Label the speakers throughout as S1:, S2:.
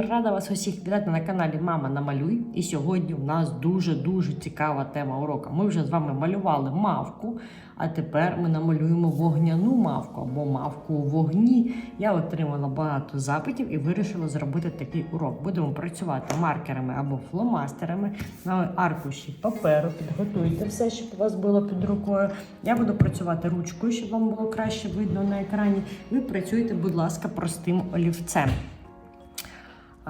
S1: Рада вас усіх вітати на каналі Мама Намалюй. І сьогодні в нас дуже-дуже цікава тема урока. Ми вже з вами малювали мавку, а тепер ми намалюємо вогняну мавку або мавку у вогні. Я отримала багато запитів і вирішила зробити такий урок. Будемо працювати маркерами або фломастерами на аркуші паперу. Підготуйте все, щоб у вас було під рукою. Я буду працювати ручкою, щоб вам було краще видно на екрані. Ви працюєте, будь ласка, простим олівцем.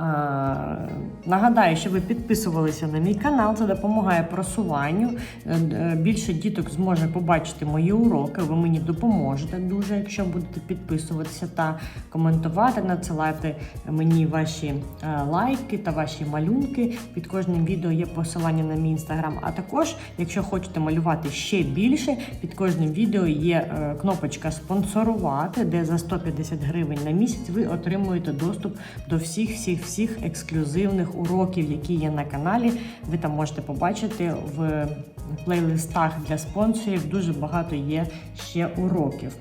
S1: А, Нагадаю, що ви підписувалися на мій канал, це допомагає просуванню. Е, е, Більше діток зможе побачити мої уроки. Ви мені допоможете дуже, якщо будете підписуватися та коментувати, надсилати мені ваші е, лайки та ваші малюнки. Під кожним відео є посилання на мій інстаграм. А також, якщо хочете малювати ще більше, під кожним відео є е, кнопочка спонсорувати, де за 150 гривень на місяць ви отримуєте доступ до всіх всіх всіх ексклюзивних уроків, які є на каналі. Ви там можете побачити в плейлистах для спонсорів. Дуже багато є ще уроків.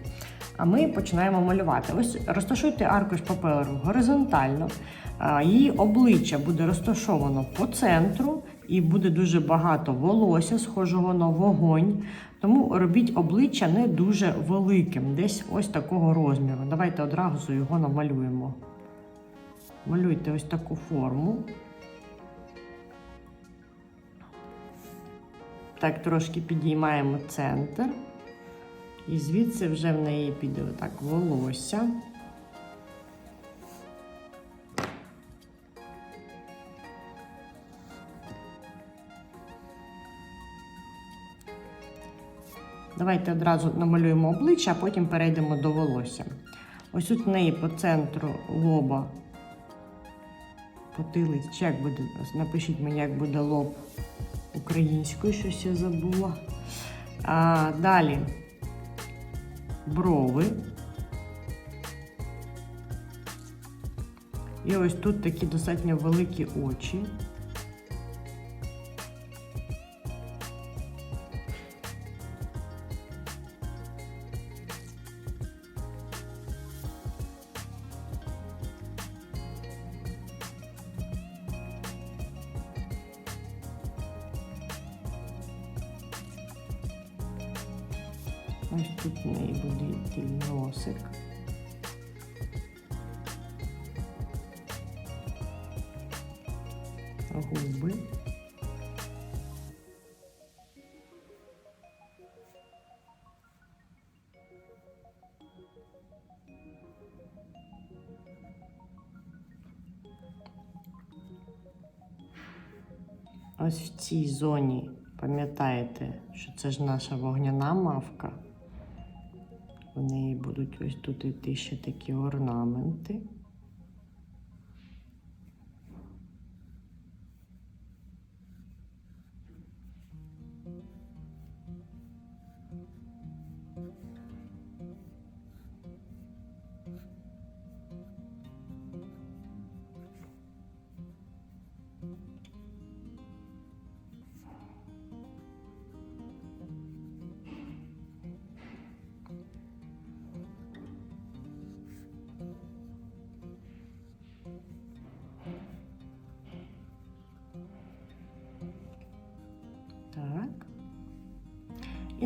S1: А ми починаємо малювати. Ось розташуйте аркуш паперу горизонтально. Її обличчя буде розташовано по центру, і буде дуже багато волосся, схожого на вогонь. Тому робіть обличчя не дуже великим, десь ось такого розміру. Давайте одразу його намалюємо. Малюйте ось таку форму. Так, трошки підіймаємо центр. І звідси вже в неї піде отак волосся. Давайте одразу намалюємо обличчя, а потім перейдемо до волосся. Ось тут в неї по центру лоба потилиць. Як буде? Напишіть мені, як буде лоб українською, щось я забула. А, Далі брови. І ось тут такі достатньо великі очі. Ось тут в неї буде йти носик. Губи. Ось в цій зоні пам'ятаєте, що це ж наша вогняна мавка. У неї будуть ось тут іти ще такі орнаменти.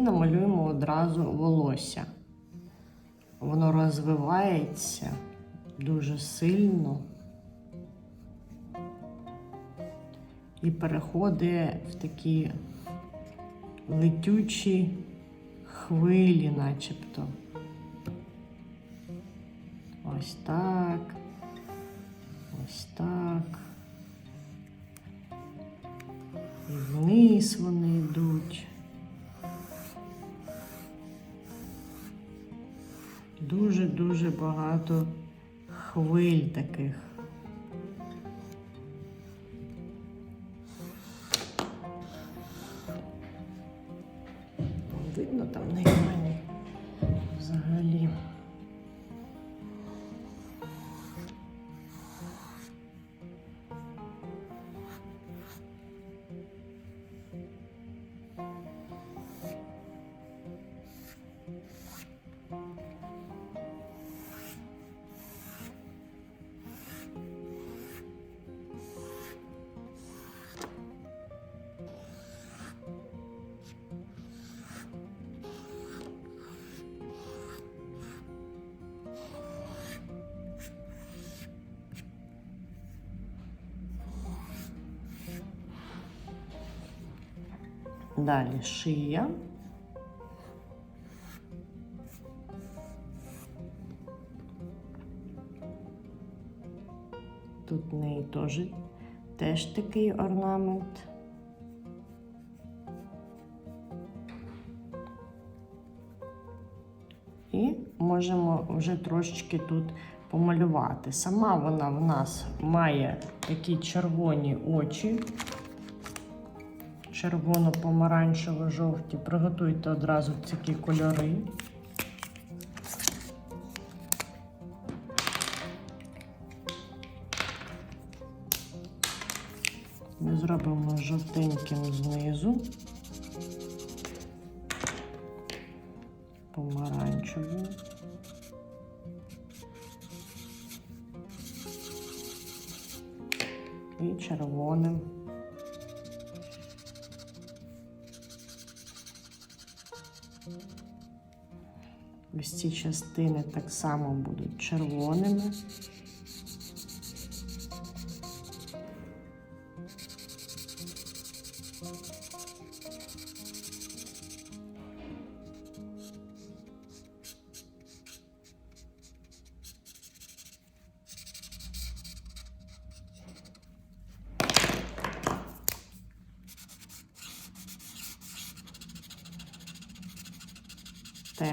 S1: І намалюємо одразу волосся. Воно розвивається дуже сильно і переходить в такі летючі хвилі, начебто. Ось так. Ось так. І вниз вони йдуть. Дуже-дуже багато хвиль таких. Далі шия. Тут в неї теж, теж такий орнамент. І можемо вже трошечки тут помалювати. Сама вона в нас має такі червоні очі, червоно-помаранчево-жовті. Приготуйте одразу такі кольори. Ми зробимо жовтеньким знизу, помаранчевим. Ці частини так само будуть червоними.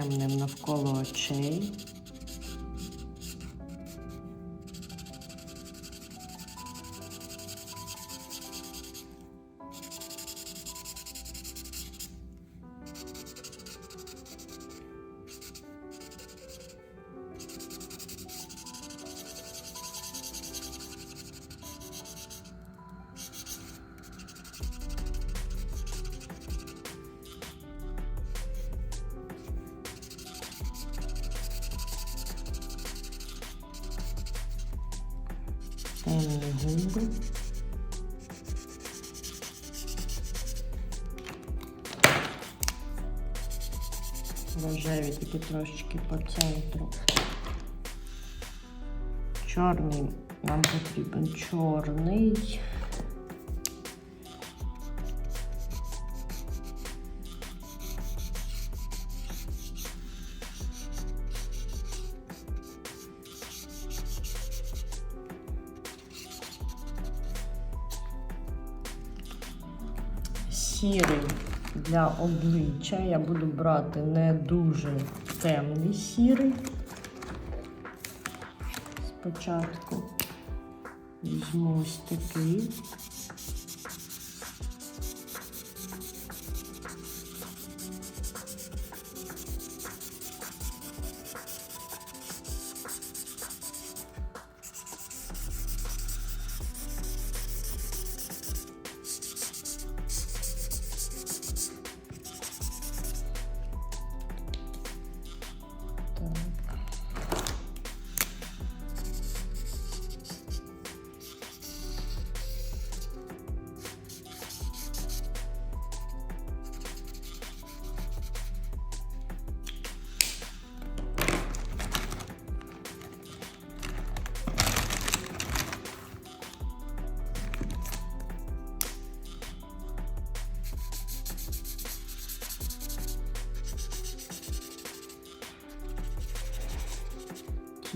S1: Темним навколо очей. Губи. Рожеві такі трошечки по центру. Чорний нам потрібен чорний. Для обличчя. Я буду брати не дуже темний сірий. Спочатку візьму ось такий.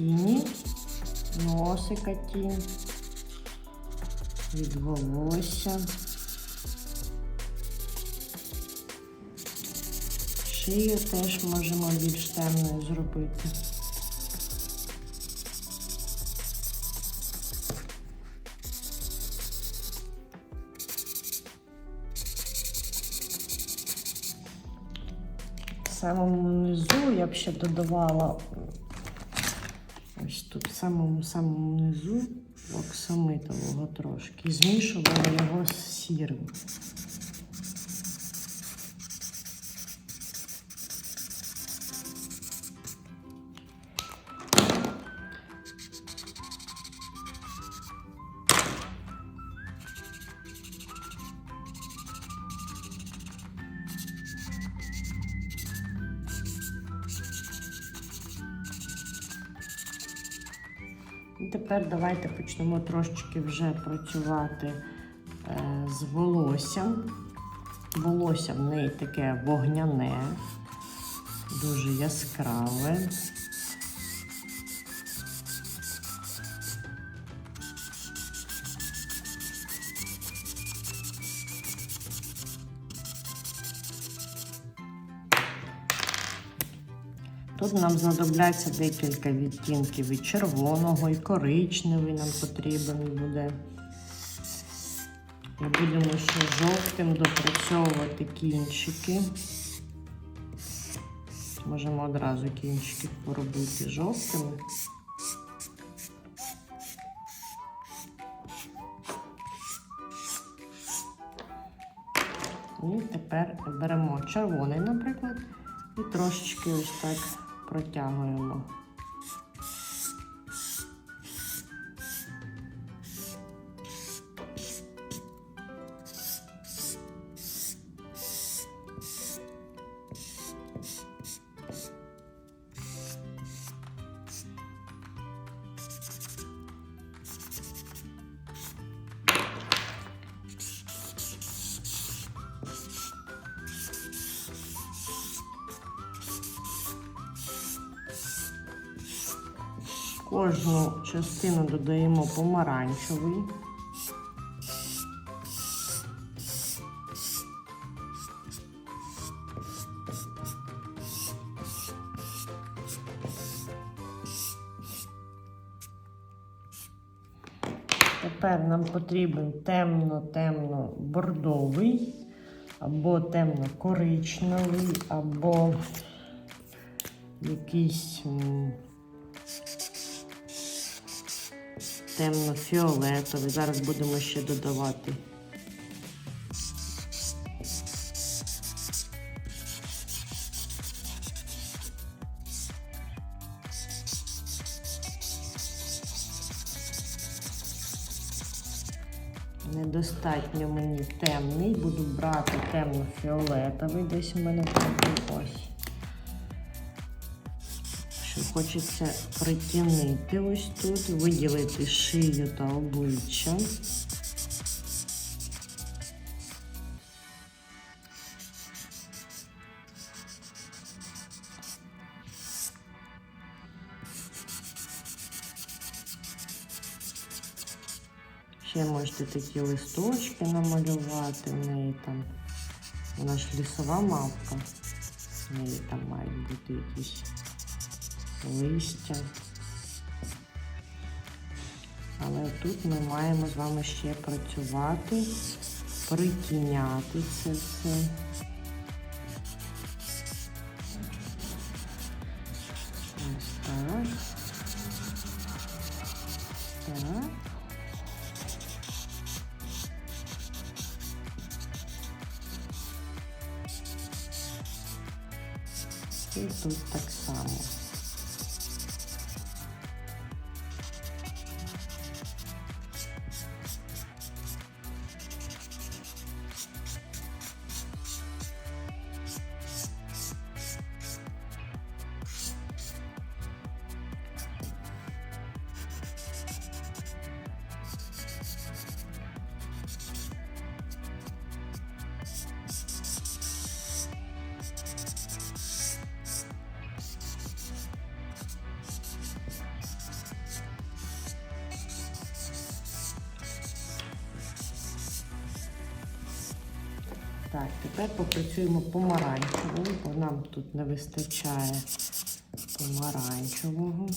S1: Тіні, носика тінь, від волосся. Шию теж можемо більш темною зробити. В самому низу я б ще додавала ось тут, в самому самому низу оксамитового трошки. змішували його з сірим. Тепер давайте почнемо трошечки вже працювати е, з волоссям. Волосся в неї таке вогняне, дуже яскраве. Тут нам знадобляться декілька відтінків і червоного, і коричневий нам потрібен буде. Ми будемо ще жовтим допрацьовувати кінчики. Можемо одразу кінчики поробити жовтими. І тепер беремо червоний, наприклад, і трошечки ось так протягуємо. Кожну частину додаємо помаранчевий. Тепер нам потрібен темно-темно бордовий, або темно-коричневий, або якийсь. Темно-фіолетовий. Зараз будемо ще додавати. Недостатньо мені темний, буду брати темно-фіолетовий, десь у мене такий ось. Що хочеться притягнути ось тут, виділити шию та обличчя. Ще можете такі листочки намалювати, в неї там, вона ж лісова мавка, в неї там мають бути якісь листя. Але тут ми маємо з вами ще працювати, притіняти це все. Так, тепер попрацюємо помаранчевою, бо нам тут не вистачає помаранчевого.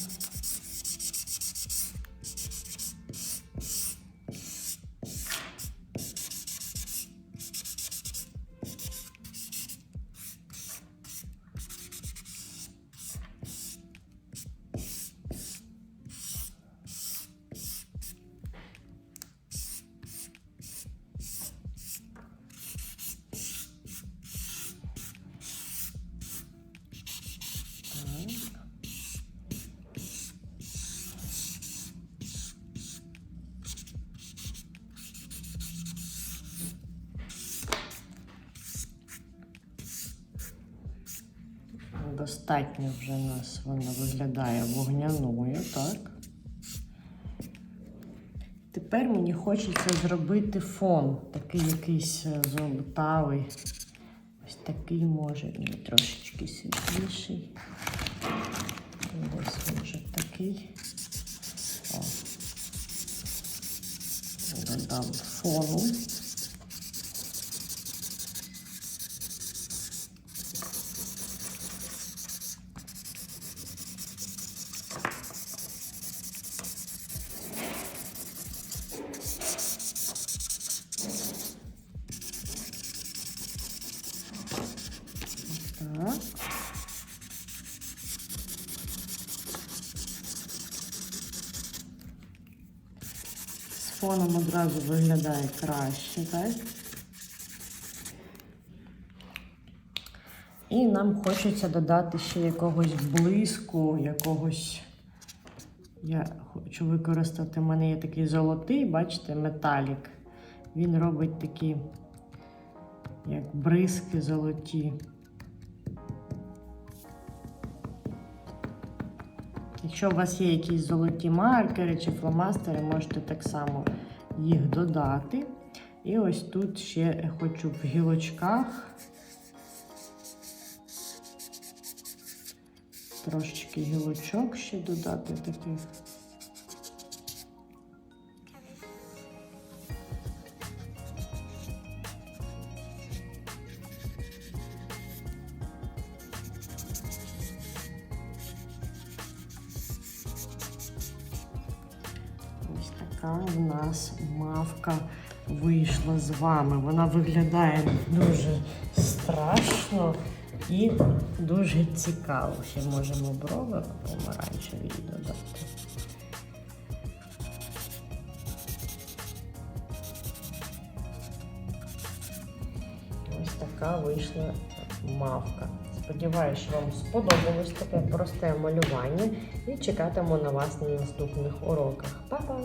S1: Достатньо вже у нас вона виглядає вогняною, так? Тепер мені хочеться зробити фон, такий якийсь е, золотавий. Ось такий може, він трошечки світліший. Десь може такий. О. Додам фону. Так. З одразу виглядає краще, так? І нам хочеться додати ще якогось блиску, якогось. Я хочу використати, у мене є такий золотий, бачите, металік. Він робить такі, як бризки золоті. Якщо у вас є якісь золоті маркери чи фломастери, можете так само їх додати. І ось тут ще хочу в гілочках трошечки гілочок ще додати таких. У нас мавка вийшла з вами. Вона виглядає дуже страшно і дуже цікаво. Ще можемо брови помаранчеві додати. Ось така вийшла мавка. Сподіваюся, що вам сподобалось таке просте малювання і чекатиму на вас на наступних уроках. Па-па!